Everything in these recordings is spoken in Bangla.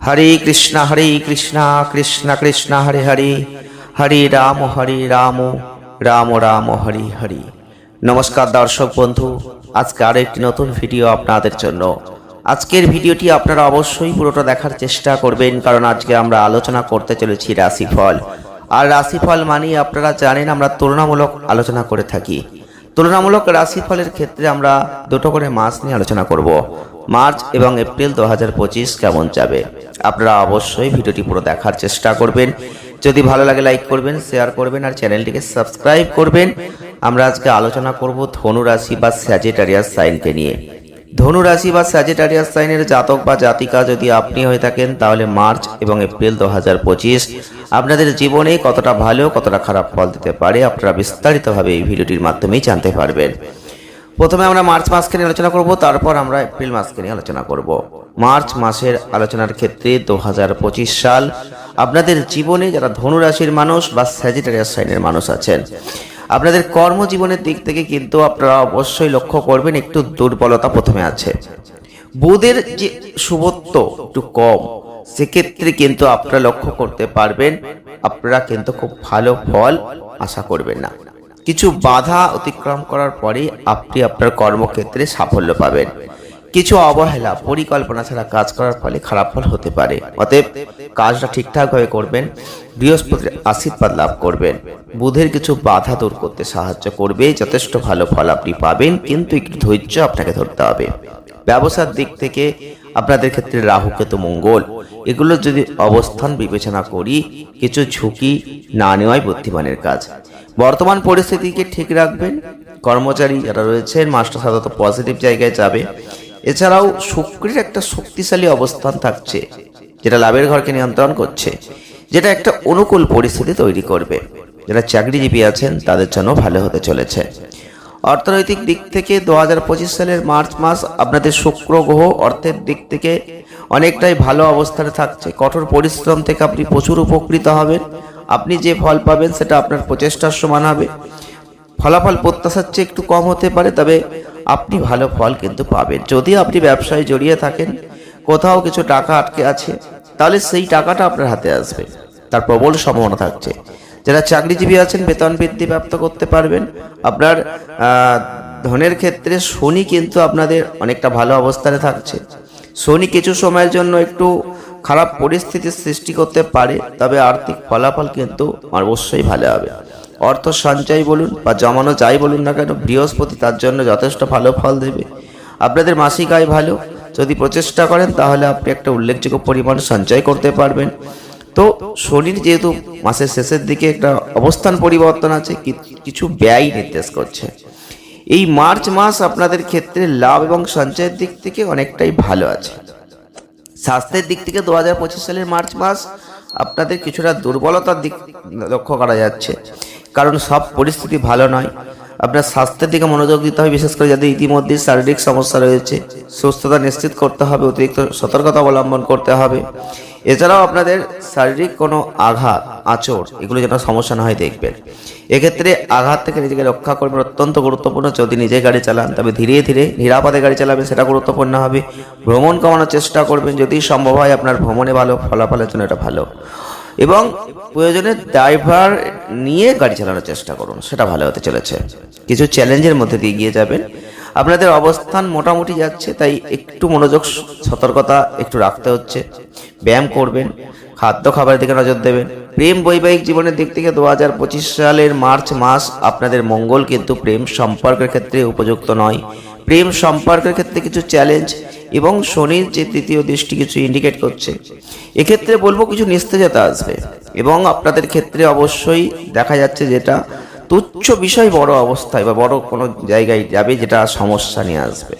হরে কৃষ্ণ হরে কৃষ্ণ কৃষ্ণ কৃষ্ণ, হরে হরে। হরে রাম হরে রাম রাম রাম, হরে হরে। নমস্কার দর্শক বন্ধু, আজকে আরও একটি নতুন ভিডিও আপনাদের জন্য। আজকের ভিডিওটি আপনারা অবশ্যই পুরোটা দেখার চেষ্টা করবেন, কারণ আজকে আমরা আলোচনা করতে চলেছি রাশিফল। আর রাশিফল মানেই আপনারা জানেন আমরা তুলনামূলক আলোচনা করে থাকি। তুলনামূলক রাশিফলের ক্ষেত্রে আমরা দুটো করে মাস নিয়ে আলোচনা করব। মার্চ এবং এপ্রিল দু হাজার পঁচিশ কেমন যাবে? আপনারা অবশ্যই ভিডিওটি পুরো দেখার চেষ্টা করবেন। যদি ভালো লাগে, লাইক করবেন, শেয়ার করবেন আর চ্যানেলটিকে সাবস্ক্রাইব করবেন। আমরা আজকে আলোচনা করব ধনু রাশি বা স্যাজিটারিয়াস সাইনকে নিয়ে। ধনু রাশি বা স্যাজিটারিয়াস সাইনের জাতক বা জাতিকা যদি আপনি হয়ে থাকেন, তাহলে মার্চ এবং এপ্রিল দু হাজার পঁচিশ আপনাদের জীবনে কতটা ভালো, কতটা খারাপ ফল দিতে পারে, আপনারা বিস্তারিতভাবে এই ভিডিওটির মাধ্যমেই জানতে পারবেন। প্রথমে আমরা মার্চ মাসকে নিয়ে আলোচনা করব, তারপর আমরা এপ্রিল মাসকে নিয়ে আলোচনা করব। মার্চ মাসের আলোচনার ক্ষেত্রে দু হাজার পঁচিশ সাল আপনাদের জীবনে যারা ধনু রাশির মানুষ বা স্যাজিটারিয়াস সাইনের মানুষ আছেন আপনাদের কর্মজীবনের দিক থেকে কিন্তু আপনারা অবশ্যই লক্ষ্য করবেন, একটু দুর্বলতা প্রথমে আছে। বুধের যে শুভত্ব একটু কম, সেক্ষেত্রে কিন্তু আপনারা লক্ষ্য করতে পারবেন, আপনারা কিন্তু খুব ভালো ফল আশা করবেন না। কিছু বাধা অতিক্রম করার পরে আপনি আপনার কর্মক্ষেত্রে সাফল্য পাবেন। কিছু অবহেলা, পরিকল্পনা ছাড়া কাজ করার ফলে খারাপ ফল হতে পারে। অতএব কাজটা ঠিকঠাকভাবে করবেন, বৃহস্পতির আশীর্বাদ লাভ করবেন। বুধের কিছু বাধা দূর করতে সাহায্য করবে, যথেষ্ট ভালো ফল আপনি পাবেন, কিন্তু একটু ধৈর্য আপনাকে ধরতে হবে। ব্যবসার দিক থেকে আপনাদের ক্ষেত্রে রাহু, কেতু, মঙ্গল, এগুলো যদি অবস্থান বিবেচনা করি, কিছু ঝুঁকি না নেওয়াই বুদ্ধিমানের কাজ। বর্তমান পরিস্থিতিকে ঠিক রাখবেন। কর্মচারী যারা রয়েছেন মাস্টার সাধারণত পজিটিভ জায়গায় যাবে। এছাড়াও শুক্রের একটা শক্তিশালী অবস্থান থাকছে, যেটা লাভের ঘরকে নিয়ন্ত্রণ করছে, যেটা একটা অনুকূল পরিস্থিতি তৈরি করবে। যারা চাকরিজীবী আছেন, তাদের জন্য ভালো হতে চলেছে। অর্থনৈতিক দিক থেকে দু হাজার পঁচিশ সালের মার্চ মাস আপনাদের শুক্র গ্রহ অর্থের দিক থেকে অনেকটাই ভালো অবস্থানে থাকছে। কঠোর পরিশ্রম থেকে আপনি প্রচুর উপকৃত হবেন। আপনি যে ফল পাবেন, সেটা আপনার প্রচেষ্টার সমান হবে। ফলাফল প্রত্যাশার চেয়ে একটু কম হতে পারে, তবে আপনি ভালো ফল কিন্তু পাবেন। যদি আপনি ব্যবসায় জড়িয়ে থাকেন, কোথাও কিছু টাকা আটকে আছে, তাহলে সেই টাকাটা আপনার হাতে আসবে। তার প্রবল সম্ভাবনা থাকছে। যারা চাকরিজীবী আছেন, বেতন বৃদ্ধি প্রাপ্ত করতে পারবেন। আপনার ধনের ক্ষেত্রে শনি কিন্তু আপনাদের অনেকটা ভালো অবস্থানে থাকছে। শনি কিছু সময়ের জন্য একটু খারাপ পরিস্থিতির সৃষ্টি করতে পারে, তবে আর্থিক ফলাফল কিন্তু অবশ্যই ভালো হবে। অর্থ সঞ্চয় বলুন বা জমানো যাই বলুন না কেন, বৃহস্পতি তার জন্য যথেষ্ট ভালো ফল দেবে। আপনাদের মাসিক আয় ভালো। যদি প্রচেষ্টা করেন, তাহলে আপনি একটা উল্লেখযোগ্য পরিমাণ সঞ্চয় করতে পারবেন। তো শনির যেহেতু মাসের শেষের দিকে একটা অবস্থান পরিবর্তন আছে কিছু ব্যয় নির্দেশ করছে। এই মার্চ মাস আপনাদের ক্ষেত্রে লাভ এবং সঞ্চয়ের দিক থেকে অনেকটাই ভালো আছে। স্বাস্থ্যের দিক থেকে দু হাজার পঁচিশ সালের মার্চ মাস আপনাদের কিছুটা দুর্বলতার দিক লক্ষ্য করা যাচ্ছে। কারণ সব পরিস্থিতি ভালো নয়। আপনার স্বাস্থ্যের দিকে মনোযোগ দিতে হবে, বিশেষ করে যাদের ইতিমধ্যে শারীরিক সমস্যা রয়েছে। সুস্থতা নিশ্চিত করতে হবে, অতিরিক্ত সতর্কতা অবলম্বন করতে হবে। এছাড়াও আপনাদের শারীরিক কোনো আঘাত আচর এগুলো যেন সমস্যা না হয় দেখবেন। এক্ষেত্রে আঘাত থেকে নিজেকে রক্ষা করবেন, অত্যন্ত গুরুত্বপূর্ণ। যদি নিজে গাড়ি চালান, তবে ধীরে ধীরে নিরাপদে গাড়ি চালাবেন, সেটা গুরুত্বপূর্ণ হবে। ভ্রমণ কমানোর চেষ্টা করবেন, যদি সম্ভব হয় আপনার ভ্রমণে ভালো, ফলাফলের জন্য এটা ভালো। এবং প্রয়োজনে ড্রাইভার নিয়ে গাড়ি চালানোর চেষ্টা করুন, সেটা ভালো হতে চলেছে। কিছু চ্যালেঞ্জের মধ্যে দিয়ে গিয়ে যাবেন। আপনাদের অবস্থান মোটামুটি যাচ্ছে, তাই একটু মনোযোগ, সতর্কতা একটু রাখতে হচ্ছে। ব্যায়াম করবেন, খাদ্য খাবারের দিকে নজর দেবেন। প্রেম বৈবাহিক জীবনের দিক থেকে দু হাজার পঁচিশ সালের মার্চ মাস আপনাদের মঙ্গল কিন্তু প্রেম সম্পর্কের ক্ষেত্রে উপযুক্ত নয়। প্রেম সম্পর্কের ক্ষেত্রে কিছু চ্যালেঞ্জ এবং শনির যে তৃতীয় দৃষ্টি কিছু ইন্ডিকেট করছে। এক্ষেত্রে বলব কিছু নিস্তেজতা আসবে এবং আপনাদের ক্ষেত্রে অবশ্যই দেখা যাচ্ছে যেটা তুচ্ছ বিষয় বড় অবস্থায় বা বড় কোনো জায়গায় যাবে যেটা সমস্যা নিয়ে আসবে।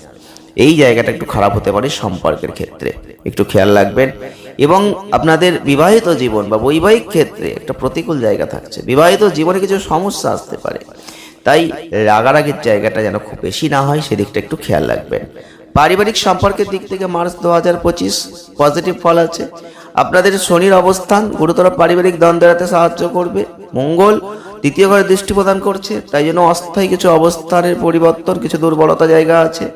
এই জায়গাটা একটু খারাপ হতে পারে সম্পর্কের ক্ষেত্রে। একটু খেয়াল রাখবেন। এবং আপনাদের বিবাহিত জীবন বা বৈবাহিক ক্ষেত্রে একটা প্রতিকূল জায়গা থাকছে। বিবাহিত জীবনে কিছু সমস্যা আসতে পারে। তাই রাগারাগির জায়গাটা যেন খুব বেশি না হয়, সেদিকটা একটু খেয়াল রাখবেন। পারিবারিক সম্পর্কের দিক থেকে মার্চ দু হাজার পঁচিশ পজিটিভ ফল আছে। আপনাদের শনির অবস্থান গুরুতর পারিবারিক দ্বন্দ্ব এড়াতে সাহায্য করবে। মঙ্গল দ্বিতীয় ঘরে দৃষ্টি প্রদান করছে, তাই জন্য অস্থায়ী কিছু অবস্থানের পরিবর্তন, কিছু দুর্বলতা জায়গা আছে।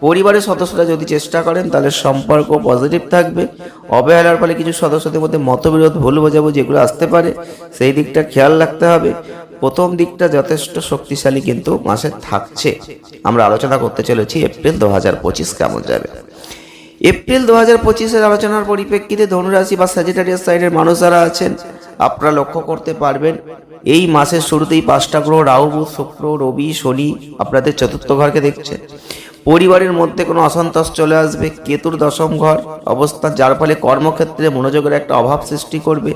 পরিবারের সদস্যরা যদি চেষ্টা করেন, তাহলে সম্পর্ক পজিটিভ থাকবে। অবহেলার ফলে কিছু সদস্যদের মধ্যে মতবিরোধ, ভুল বোঝাবো যেগুলো আসতে পারে। সেই দিকটা খেয়াল রাখতে হবে। প্রথম দিকটা যথেষ্ট শক্তিশালী কিন্তু মাসে থাকছে। আমরা আলোচনা করতে চলেছি এপ্রিল দু হাজার পঁচিশ কেমন যাবে। এপ্রিল দু হাজার পঁচিশের আলোচনার পরিপ্রেক্ষিতে ধনুরাশি বা স্যাজিটারিয়াস সাইডের মানুষ যারা আছেন, আপনারা লক্ষ্য করতে পারবেন, এই মাসের শুরুতেই পাঁচটা গ্রহ, রাহু শুক্র, রবি, শনি আপনাদের চতুর্থ ঘরকে দেখছে পরিবারের মধ্যে কোনো অসন্তোষ চলে আসবে, কেতুর দশম ঘর অবস্থান যার ফলে কর্মক্ষেত্রে মনোযোগের একটা অভাব সৃষ্টি করবে,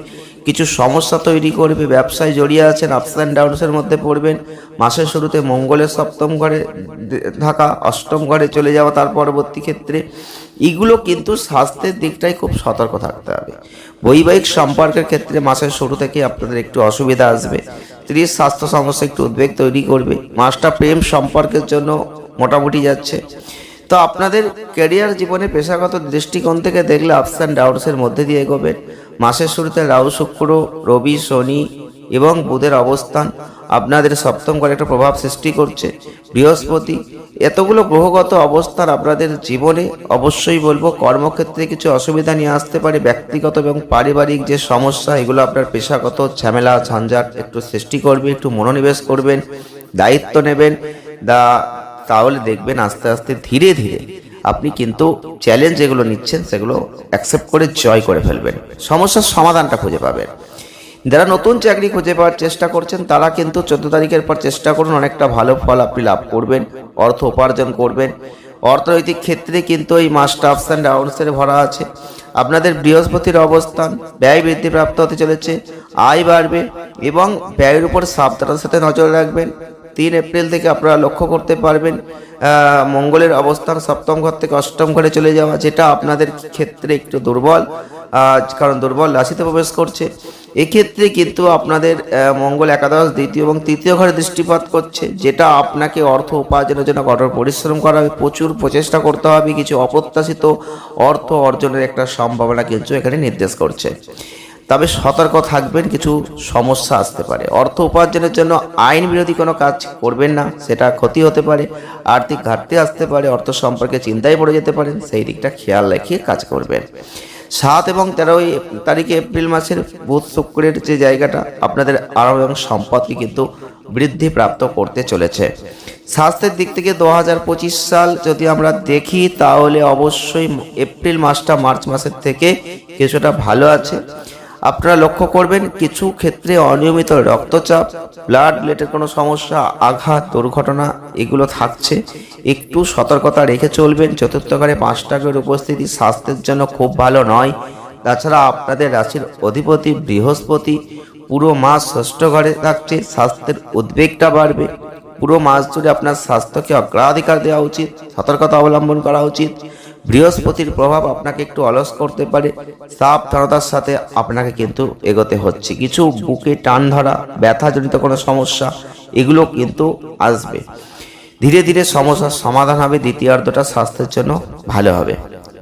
কিছু সমস্যা তৈরি করবে, ব্যবসায় জড়িয়ে আছেন আপস অ্যান্ড ডাউনসের মধ্যে পড়বেন, মাসের শুরুতে মঙ্গলের সপ্তম ঘরে থাকা, অষ্টম ঘরে চলে যাওয়া, তার পরবর্তী ক্ষেত্রে, এগুলো কিন্তু স্বাস্থ্যের দিকটাই খুব সতর্ক থাকতে হবে। বৈবাহিক সম্পর্কের ক্ষেত্রে মাসের শুরু থেকে আপনাদের একটু অসুবিধা আসবে, স্ত্রীর স্বাস্থ্য সমস্যা একটু উদ্বেগ তৈরি করবে, মাসটা প্রেম সম্পর্কের জন্য মোটামুটি যাচ্ছে। তো আপনাদের ক্যারিয়ার জীবনে পেশাগত দৃষ্টিকোণ থেকে দেখলে আপস অ্যান্ড ডাউনসের মধ্যে দিয়ে এগোবেন। মাসের শুরুতে রাহু, শুক্র, রবি, শনি এবং বুধের অবস্থান আপনাদের সপ্তম ঘরে একটা প্রভাব সৃষ্টি করছে। বৃহস্পতি, এতগুলো গ্রহগত অবস্থান আপনাদের জীবনে অবশ্যই বলব কর্মক্ষেত্রে কিছু অসুবিধা নিয়ে আসতে পারে। ব্যক্তিগত এবং পারিবারিক যে সমস্যা, এগুলো আপনার পেশাগত ঝামেলা, ঝঞ্ঝাট একটু সৃষ্টি করবে, একটু মনোনিবেশ করবেন, দায়িত্ব নেবেন। দা তাহলে দেখবেন আস্তে আস্তে ধীরে ধীরে আপনি কিন্তু চ্যালেঞ্জ যেগুলো নিচ্ছেন সেগুলো অ্যাকসেপ্ট করে জয় করে ফেলবেন। সমস্যার সমাধানটা খুঁজে পাবেন। যারা নতুন চাকরি খুঁজে পাওয়ার চেষ্টা করছেন, তারা কিন্তু চোদ্দ তারিখের পর চেষ্টা করুন অনেকটা ভালো ফল আপনি লাভ করবেন, অর্থ উপার্জন করবেন। অর্থনৈতিক ক্ষেত্রে কিন্তু এই মাসটা আপস অ্যান্ড ডাউনসের ভরা আছে। আপনাদের বৃহস্পতির অবস্থান, ব্যয় বৃদ্ধি প্রাপ্ত হতে চলেছে, আয় বাড়বে এবং ব্যয়ের উপর সাবধানতার সাথে নজর রাখবেন। তিন এপ্রিল থেকে আপনারা লক্ষ্য করতে পারবেন মঙ্গলের অবস্থান সপ্তম ঘর থেকে অষ্টম ঘরে চলে যাওয়া, যেটা আপনাদের ক্ষেত্রে একটু দুর্বল কারণ দুর্বল রাশিতে প্রবেশ করছে। এক্ষেত্রে কিন্তু আপনাদের মঙ্গল একাদশ, দ্বিতীয় এবং তৃতীয় ঘরে দৃষ্টিপাত করছে, যেটা আপনাকে অর্থ উপার্জনের জন্য কঠোর পরিশ্রম করা হবে, প্রচুর প্রচেষ্টা করতে হবে, কিছু অপ্রত্যাশিত অর্থ অর্জনের একটা সম্ভাবনা কিন্তু এখানে নির্দেশ করছে। তবে সতর্ক থাকবেন, কিছু সমস্যা আসতে পারে। অর্থ উপার্জনের জন্য আইন বিরোধী কোনো কাজ করবেন না, সেটা ক্ষতি হতে পারে, আর্থিক ঘাটতি আসতে পারে, অর্থ সম্পর্কে চিন্তায় পড়ে যেতে পারেন, সেই দিকটা খেয়াল রেখে কাজ করবেন। সাত এবং তেরোই তারিখে এপ্রিল মাসের বুধ শুক্রের যে জায়গাটা, আপনাদের আরাম এবং সম্পদকে কিন্তু বৃদ্ধি প্রাপ্ত করতে চলেছে। স্বাস্থ্যের দিক থেকে দু হাজার পঁচিশ সাল যদি আমরা দেখি, তাহলে অবশ্যই এপ্রিল মাসটা মার্চ মাসের থেকে কিছুটা ভালো আছে। আপনারা লক্ষ্য করবেন কিছু ক্ষেত্রে অনিয়মিত রক্তচাপ ব্লাড রিলেটেড কোনো সমস্যা, আঘাত, দুর্ঘটনা, এগুলো থাকছে। একটু সতর্কতা রেখে চলবেন। চতুর্থ ঘরে পাঁচটা গ্রহের উপস্থিতি স্বাস্থ্যের জন্য খুব ভালো নয়। তাছাড়া আপনাদের রাশির অধিপতি বৃহস্পতি পুরো মাস ষষ্ঠ ঘরে থাকছে, স্বাস্থ্যের উদ্বেগটা বাড়বে। পুরো মাস জুড়ে আপনার স্বাস্থ্যকে অগ্রাধিকার দেওয়া উচিত, সতর্কতা অবলম্বন করা উচিত। বৃহস্পতির প্রভাব আপনাকে একটু অলস করতে পারে। সাবধানতার সাথে আপনাকে কিন্তু এগোতে হচ্ছে। কিছু বুকে টান ধরা, ব্যথাজনিত কোনো সমস্যা, এগুলো কিন্তু আসবে। ধীরে ধীরে সমস্যার সমাধান হবে, দ্বিতীয়ার্ধটা স্বাস্থ্যের জন্য ভালো হবে।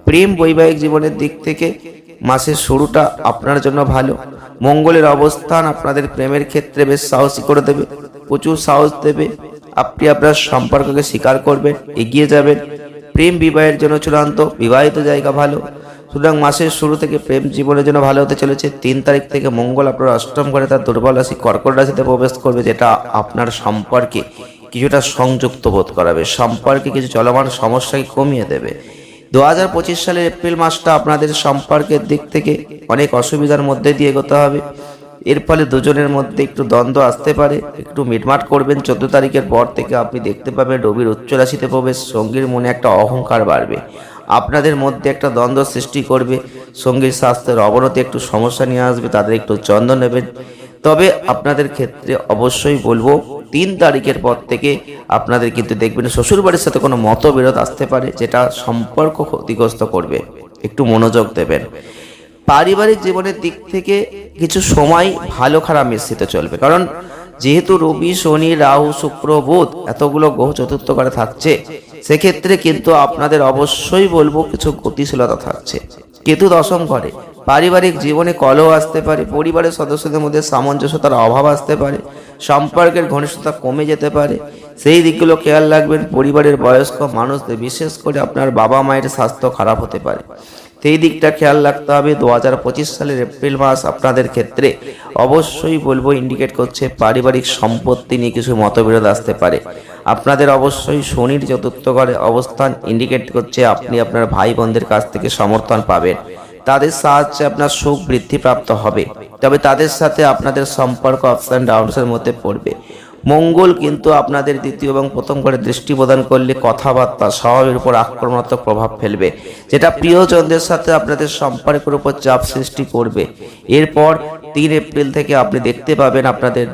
প্রেম বৈবাহিক জীবনের দিক থেকে মাসের শুরুটা আপনার জন্য ভালো। মঙ্গলের অবস্থান আপনাদের প্রেমের ক্ষেত্রে বেশ সাহসী করে দেবে। প্রচুর সাহস দেবে। আপনি আপনার সম্পর্ককে স্বীকার করবেন, এগিয়ে যাবেন। প্রেম বিবাহের জন্য চূড়ান্ত, বিবাহিত জায়গা ভালো। সুতরাং মাসের শুরু থেকে প্রেম জীবনের জন্য ভালো হতে চলেছে। তিন তারিখ থেকে মঙ্গল আপনার অষ্টম ঘরে তার দুর্বল রাশি কর্কট রাশিতে প্রবেশ করবে, যেটা আপনার সম্পর্কে কিছুটা সংযুক্ত বোধ করাবে। সম্পর্কে কিছু চলমান সমস্যাকে কমিয়ে দেবে। দু হাজার পঁচিশ সালের এপ্রিল মাসটা আপনাদের সম্পর্কের দিক থেকে অনেক অসুবিধার মধ্যে দিয়ে এগোতে হবে। এর ফলে দুজনের মধ্যে একটু দ্বন্দ্ব আসতে পারে। একটু মিটমাট করবেন। চোদ্দ তারিখের পর থেকে আপনি দেখতে পাবেন রবির উচ্চ রাশিতে প্রবেশ। সঙ্গীর মনে একটা অহংকার বাড়বে। আপনাদের মধ্যে একটা দ্বন্দ্ব সৃষ্টি করবে। সঙ্গীর স্বাস্থ্যের অবনতি একটু সমস্যা নিয়ে আসবে। তাদের একটু যত্ন নেবেন। তবে আপনাদের ক্ষেত্রে অবশ্যই বলব, তিন তারিখের পর থেকে আপনাদের কিন্তু দেখবেন শ্বশুরবাড়ির সাথে কোনো মতবিরোধ আসতে পারে, যেটা সম্পর্ক ক্ষতিগ্রস্ত করবে। একটু মনোযোগ দেবেন। পারিবারিক জীবনের দিক থেকে কিছু সময় ভালো খারাপ মিশ্রিত চলবে। কারণ যেহেতু রবি, শনি, রাহু, শুক্র, বুধ এতগুলো গ্রহ চতুর্থ ঘরে থাকছে, সেক্ষেত্রে কিন্তু আপনাদের অবশ্যই বলব কিছু গতিশীলতা থাকছে। কেতু দশম ঘরে পারিবারিক জীবনে কলহ আসতে পারে, পরিবারের সদস্যদের মধ্যে সামঞ্জস্যতার অভাব আসতে পারে, সম্পর্কের ঘনিষ্ঠতা কমে যেতে পারে। সেই দিকগুলো খেয়াল রাখবেন, পরিবারের বয়স্ক মানুষদের, বিশেষ করে আপনার বাবা মায়ের স্বাস্থ্য খারাপ হতে পারে। সেই দিকটা খেয়াল রাখতে হবে। দু হাজার পঁচিশ সালের এপ্রিল মাস আপনাদের ক্ষেত্রে অবশ্যই বলব ইন্ডিকেট করছে পারিবারিক সম্পত্তি নিয়ে কিছু মতবিরোধ আসতে পারে। আপনাদের অবশ্যই শনির চতুর্থ ঘরে অবস্থান ইন্ডিকেট করছে আপনি আপনার ভাই বোনদের কাছ থেকে সমর্থন পাবেন। তাদের সাহায্যে আপনার সুখ বৃদ্ধিপ্রাপ্ত হবে। তবে তাদের সাথে আপনাদের সম্পর্ক আপস অ্যান্ড ডাউনসের মধ্যে পড়বে। মঙ্গল কিন্তু আপনাদের দ্বিতীয় এবং প্রথম ঘরে দৃষ্টি প্রদান করলে কথাবার্তা স্বভাবের উপর আক্রমণাত্মক প্রভাব ফেলবে। যেটা প্রিয়জনদের সাথে আপনাদের সম্পর্কের উপর চাপ সৃষ্টি করবে। এরপর তিন এপ্রিল থেকে আপনি দেখতে পাবেন আপনাদের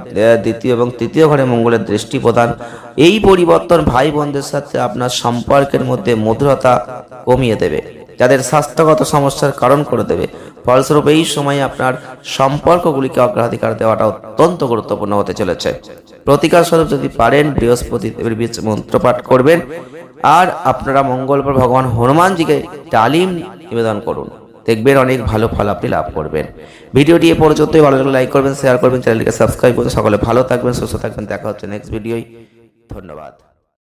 দ্বিতীয় এবং তৃতীয় ঘরে মঙ্গলের দৃষ্টি প্রদান। এই পরিবর্তন ভাই বোনদের সাথে আপনার সম্পর্কের মধ্যে মধুরতা কমিয়ে দেবে। যাদের স্বাস্থ্যগত সমস্যার কারণ করে দেবে। ফলস্বরূপ এই সময় আপনার সম্পর্কগুলিকে অগ্রাধিকার দেওয়াটা অত্যন্ত গুরুত্বপূর্ণ হতে চলেছে। প্রতিকার স্বরূপ যদি পারেন, বৃহস্পতি দেবের বীজ মন্ত্র পাঠ করবেন। আর আপনারা মঙ্গলবার ভগবান হনুমানজিকে ডালিম নিবেদন করুন। দেখবেন অনেক ভালো ফল আপনি লাভ করবেন। ভিডিওটি এ পর্যন্তই। ভালো লাগলে লাইক করবেন শেয়ার করবেন চ্যানেলটিকে সাবস্ক্রাইব করবেন সকলে ভালো থাকবেন, সুস্থ থাকবেন। দেখা হচ্ছে নেক্সট ভিডিওই ধন্যবাদ।